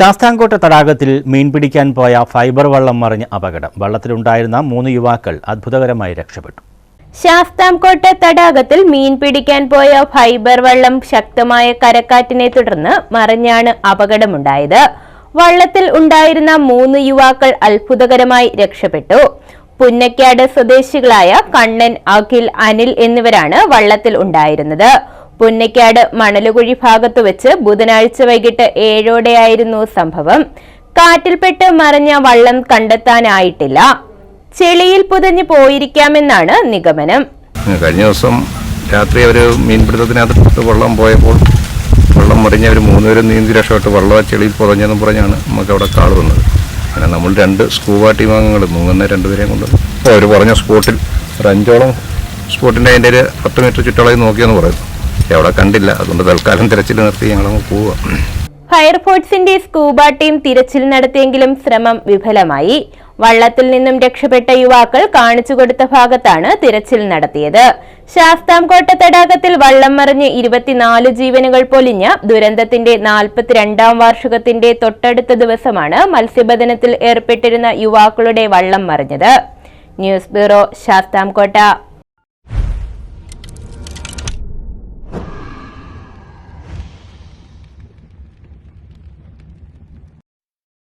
ശാസ്താംകോട്ട തടാകത്തിൽ മീൻ പിടിക്കാൻ പോയ ഫൈബർ വള്ളം മറിഞ്ഞ അപകടം. വള്ളത്തിലുണ്ടായിരുന്ന മൂന്ന് യുവാക്കൾ അത്ഭുതകരമായി രക്ഷപ്പെട്ടു. ശാസ്താംകോട്ട തടാകത്തിൽ മീൻ പിടിക്കാൻ പോയ ഫൈബർ വള്ളം ശക്തമായ കരക്കാറ്റിനെ തുടർന്ന് മറിഞ്ഞാണ് അപകടമുണ്ടായത്. വള്ളത്തിൽ ഉണ്ടായിരുന്ന മൂന്ന് യുവാക്കൾ അത്ഭുതകരമായി രക്ഷപ്പെട്ടു. പുന്നക്കാട് സ്വദേശികളായ കണ്ണൻ അഖിൽ അനിൽ എന്നിവരാണ് വള്ളത്തിൽ ഉണ്ടായിരുന്നത്. പുന്നക്കാട് മണലുകുഴി ഭാഗത്ത് വെച്ച് ബുധനാഴ്ച വൈകിട്ട് ഏഴോടെയായിരുന്നു സംഭവം. കാറ്റിൽപ്പെട്ട് മറിഞ്ഞ വള്ളം കണ്ടെത്താനായിട്ടില്ല. ചെളിയിൽ പുതഞ്ഞു പോയിരിക്കാമെന്നാണ് നിഗമനം. കഴിഞ്ഞ ദിവസം രാത്രി അവർ മീൻപിടുത്തത്തിനകത്ത് വെള്ളം പോയപ്പോൾ വെള്ളം മറിഞ്ഞ് അവർ മൂന്നുപേരും നീന്തി രക്ഷപ്പെട്ട് വെള്ളം ചെളിയിൽ പുതഞ്ഞെന്നും പറഞ്ഞാണ് നമുക്ക് അവിടെ കാൾ വന്നത്. അങ്ങനെ നമ്മൾ രണ്ട് സ്കൂബ ടീം അംഗങ്ങൾ മുങ്ങുന്ന രണ്ടുപേരെയും കൊണ്ട് അവർ പറഞ്ഞ സ്പോട്ടിൽ ഒരു അഞ്ചോളം സ്പോട്ടിന്റെ അതിന്റെ ഒരു പത്ത് മീറ്റർ ചുറ്റളവിൽ നോക്കിയെന്ന് പറയുന്നു. അവിടെ കണ്ടില്ല. അതുകൊണ്ട് തൽക്കാലം തിരച്ചിൽ നിർത്തി ഞങ്ങൾ പോവുക ഫയർഫോഴ്സിന്റെ സ്കൂബ ടീം തിരച്ചിൽ നടത്തിയെങ്കിലും ശ്രമം വിഫലമായി. വള്ളത്തിൽ നിന്നും രക്ഷപ്പെട്ട യുവാക്കൾ കാണിച്ചു കൊടുത്ത ഭാഗത്താണ് തിരച്ചിൽ നടത്തിയത്. ശാസ്താംകോട്ട തടാകത്തിൽ വള്ളം മറിഞ്ഞ് ഇരുപത്തിനാല് ജീവനുകൾ പൊലിഞ്ഞ ദുരന്തത്തിന്റെ നാൽപ്പത്തിരണ്ടാം വാർഷികത്തിന്റെ തൊട്ടടുത്ത ദിവസമാണ് മത്സ്യബന്ധനത്തിൽ ഏർപ്പെട്ടിരുന്ന യുവാക്കളുടെ വള്ളം മറിഞ്ഞത്. News bureau Sasthamkotta